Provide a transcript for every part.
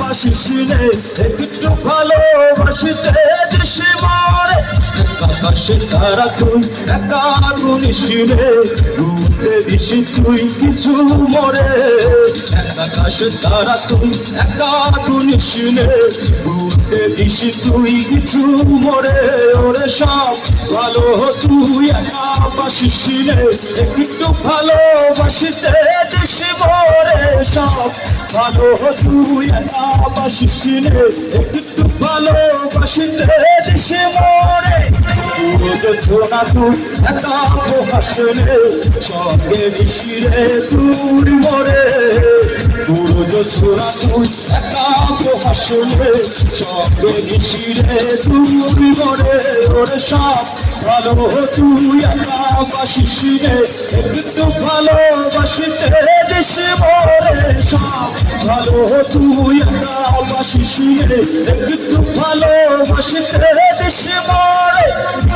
বাসিস রে একটু ভালোবাসিতে মরে আকাশে তারা তুই, একা গুনিস রে ঘুরতে দিস তুই, কিছু মরে। আকাশে তারা তুই, একা গুনিস রে ঘুরতে দিস তুই, কিছু মরে। ওরে সব ভালো, তুই একা বাসিস একটু ভালোবাসিতে দিস মরে। সব ভালো, তুই একা বাসিস একটু ভালোবাসিতে দিস মরে। ছোনা তুই একা হাসলে সঙ্গে মিশিরে তুই মরে পুরো ছোনা তুই একা হাসলে সঙ্গে মিশিরে তুই মরে ওরে সব ভালো তুই একা বাসিস রে একটু ভালোবাসিতে দেশে মরে সব ভালো তুই একা বাসিস রে একটু ভালোবাসিতে দেশে মরে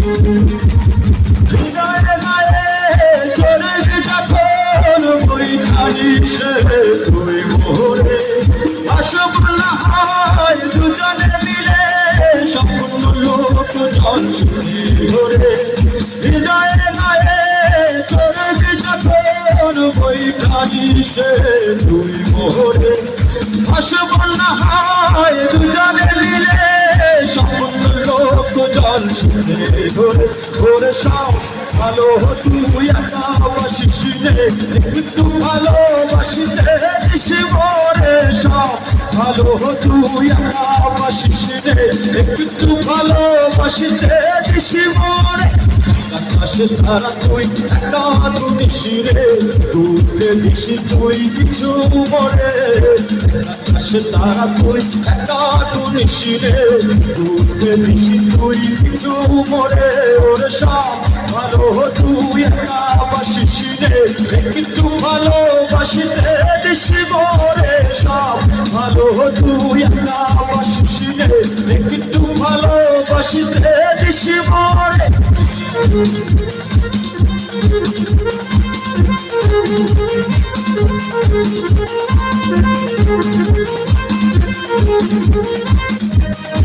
তুই আসব না হয়, দুজনে মিলে সম্পূর্ণ লোক জল ধরে হৃদয়ে গায়ে চলে যখন বৈঠানি সে তুই আসব না হয়, দুজনে ধরে সব ভালো তুই রে। একটু ভালোবাসিতে মরে সব ভালো তুই রে। একটু ভালোবাসিতে দিস আকাশে তারা তুই একা তুই রে। দূরে দিস তুই কিছু মরে তারা তুই একা তুই রে দূরে দিস তুই কিছু মরে, ওরে সব ভালো, তুই একা বাসিস রে একটু ভালোবাসিতে দিস মরে সব ভালো, তুই একা বাসিস রে একটু ভালোবাসিতে দিস মরে আশা বছরে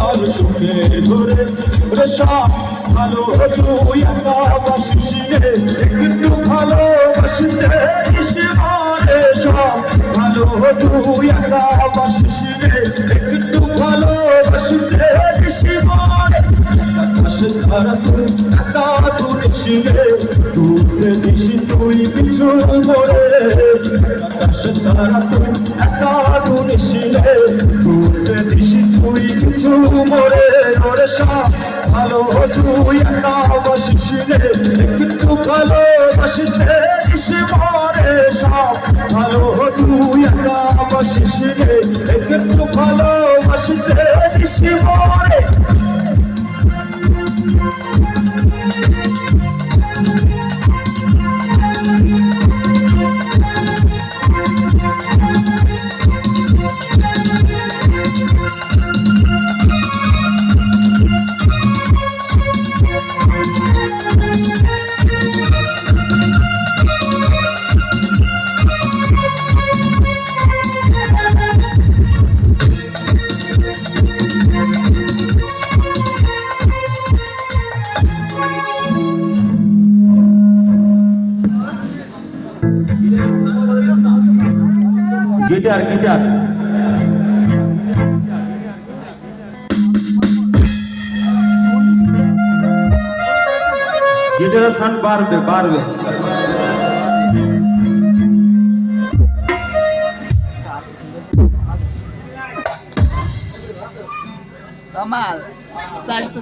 জল শুনে ধরে রে সব ভালো তুই একা বাসিস রে একটু ভালোবাসিতে মরে সব ভালো তুই একা বাসিস রে একটু ভালোবাসিতে তারা তুই একা তুই পিছু মরে তারা তুই একা তুই মরে সব ভালো তুই একা বাসিস রে একটু ভালোবাসিতে দিস মরে সব ভালো তুই একা বাসিস রে একটু গিটার গিটার গিটারের সাউন্ড বাড়বে বাড়বে Kamal, চারশো